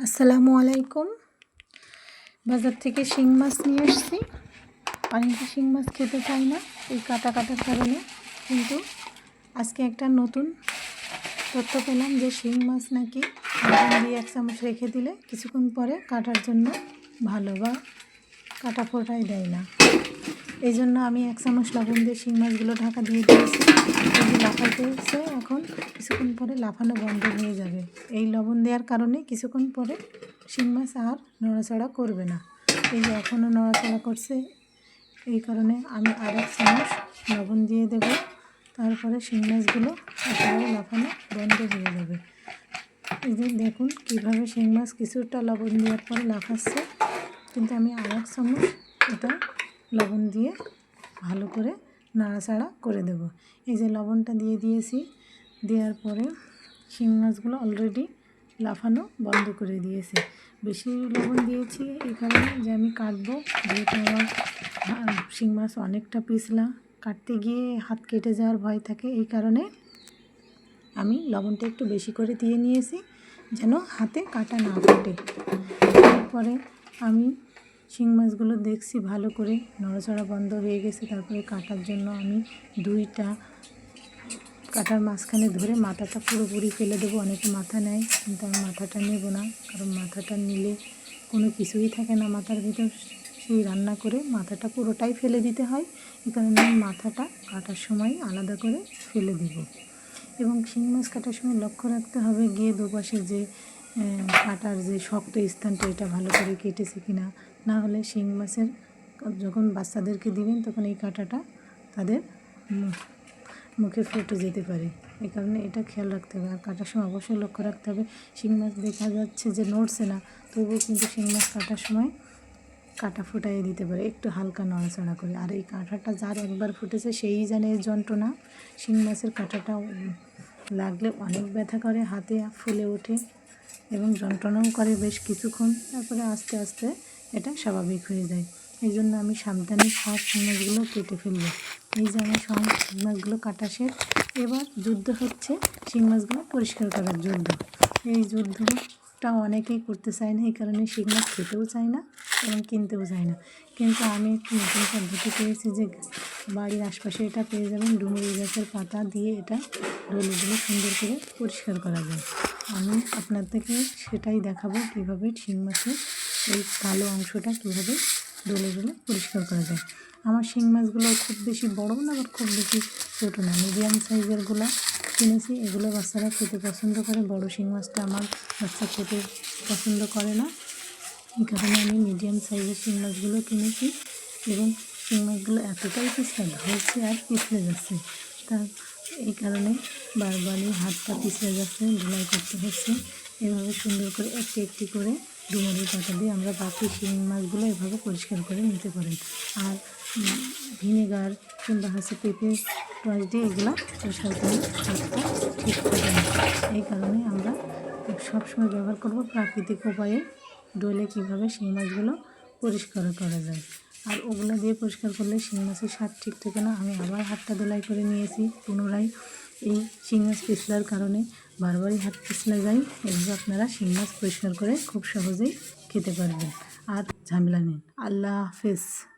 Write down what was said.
আসসালামু আলাইকুম। বাজার থেকে শিং মাছ নিয়ে এসেছি। অনেকে শিং মাছ খেতে চায় না, এই কাটা কাটার কারণে। কিন্তু আজকে একটা নতুন তথ্য পেলাম যে শিং মাছ নাকি দিয়ে এক চামচ রেখে দিলে কিছুক্ষণ পরে কাটার জন্য ভালো বা কাটা ফোটাই দেয় না। এই জন্য আমি এক চামচ লবণ দিয়ে শিং মাছগুলো ঢাকা দিয়ে দিয়েছি। এই যে লাফাইতেছে এখন কিছুক্ষণ পরে লাফানো বন্ধ হয়ে যাবে। এই লবণ দেওয়ার কারণে কিছুক্ষণ পরে শিং মাছ আর নড়াচড়া করবে না। এই যে এখনও নড়াচড়া করছে, এই কারণে আমি আর এক চামচ লবণ দিয়ে দেব। তারপরে শিং মাছগুলো একেবারে লাফানো বন্ধ হয়ে যাবে। এই যে দেখুন কীভাবে শিং মাছ কিছুটা লবণ দেওয়ার পরে লাফাচ্ছে, কিন্তু আমি আর এক চামচ এটা লবণ দিয়ে ভালো করে নাড়াচাড়া করে দেব। এই যে লবণটা দিয়ে দিয়েছি, দেওয়ার পরে শিং মাছগুলো অলরেডি লাফানো বন্ধ করে দিয়েছি। বেশি লবণ দিয়েছি এই কারণে যে আমি কাটবো, যেহেতু আমার শিং মাছ অনেকটা পিছলা। কাটতে গিয়ে হাত কেটে যাওয়ার ভয় থাকে, এই কারণে আমি লবণটা একটু বেশি করে দিয়ে নিয়েছি, যেন হাতে কাটা না কাটে তারপরে আমি শিং মাছগুলো দেখছি ভালো করে। নড়াচড়া বন্ধ হয়ে গেছে, তারপরে কাটার জন্য আমি দুইটা কাটার মাঝখানে ধরে মাথাটা পুরোপুরি ফেলে দেবো, অনেকে মাথা নেয় কিন্তু আমি মাথাটা নেব না, কারণ মাথাটা নিলে কোনো কিছুই থাকে না মাথার ভিতর। সেই রান্না করে মাথাটা পুরোটাই ফেলে দিতে হয় এই কারণে আমি মাথাটা কাটার সময় আলাদা করে ফেলে দিব। এবং শিং মাছ কাটার সময় লক্ষ্য রাখতে হবে গিয়ে দুপাশে যে কাটার যে শক্ত স্থানটা, এটা ভালো করে কেটেছে কিনা, না হলে শিং মাছের, যখন বাচ্চাদেরকে দিবেন, তখন এই কাঁটাটা তাদের মুখে ফুটে যেতে পারে। এই কারণে এটা খেয়াল রাখতে হবে। আর কাটার সময় অবশ্যই লক্ষ্য রাখতে হবে। শিং মাছ দেখা যাচ্ছে যে নড়ছে না, তবুও কিন্তু শিং মাছ কাটার সময় কাটা ফুটাইয়ে দিতে পারে। একটু হালকা নড়াচড়া করে। আর এই কাঁটাটা যার একবার ফুটেছে, সেই জানে যন্ত্রণা। শিং মাছের কাঁটাটা লাগলে অনেক ব্যথা করে, হাতে ফুলে ওঠে। এবং যন্ত্রণাও করে বেশ কিছুক্ষণ, তারপরে আস্তে আস্তে এটা স্বাভাবিক হয়ে যায়। এই জন্য আমি সাবধানে সব মাছগুলো কেটে ফেলব। এই যে আমি সব মাছগুলো কাটা শেষ, এবার যুদ্ধ হচ্ছে শিং মাছগুলো পরিষ্কার করার যুদ্ধ। এই যুদ্ধটা অনেকেই করতে চায় না, এই কারণে শিং মাছ খেতেও চায় না এবং কিনতেও চায় না। কিন্তু আমি একটি নতুন পদ্ধতি পেয়েছি যে বাড়ির আশপাশে এটা পেয়ে যাবেন ডুমুরি গাছের পাতা দিয়ে এটা ডলিগুলো সুন্দর করে পরিষ্কার করা যায়। আমি আপনাদেরকে সেটাই দেখাবো কীভাবে শিং মাছের এই কালো অংশটা কীভাবে ডলে ডলে পরিষ্কার করা যায়। আমার শিং মাছগুলো খুব বেশি বড় না, আবার খুব বেশি ছোটো না। মিডিয়াম সাইজেরগুলো কিনেছি, এগুলো বাচ্চারা খেতে পছন্দ করে। বড় শিং মাছটা আমার বাচ্চা খেতে পছন্দ করে না। এই কারণে আমি মিডিয়াম সাইজের শিং মাছগুলো কিনেছি এবং শিং মাছগুলো এতটাই পিছলা ধরছে আর পিছলে যাচ্ছে। তা এই কারণে বারবারই হাতটা পিছলে যাচ্ছে, ধুলাই করতে হচ্ছে। এভাবে সুন্দর করে একটি একটি করে ডুমুরের পাতা দিয়ে আমরা বাকি শিং মাছগুলো এভাবে পরিষ্কার করে নিতে পারেন আর ভিনেগার কিংবা হচ্ছে পেঁপে রস দিয়ে এগুলো পরিষ্কার করে হাতটা ঠিক না এই কারণে আমরা সবসময় ব্যবহার করব প্রাকৃতিক উপায়ে, ডলে কীভাবে শিং মাছগুলো পরিষ্কার করা যায়। আর ওগুলো দিয়ে পরিষ্কার করলে শিং মাছের স্বাদ ঠিক থাকে না। আমি আবার হাতটা দোলাই করে নিয়েছি পুনরায়। এই শিং মাছ পিছলার কারণে বারবারই হাত পিছলে যায়। এভাবে আপনারা শিং মাছ পরিষ্কার করে খুব সহজেই খেতে পারবেন। আর ঝামেলা নেই। আল্লাহ হাফেজ।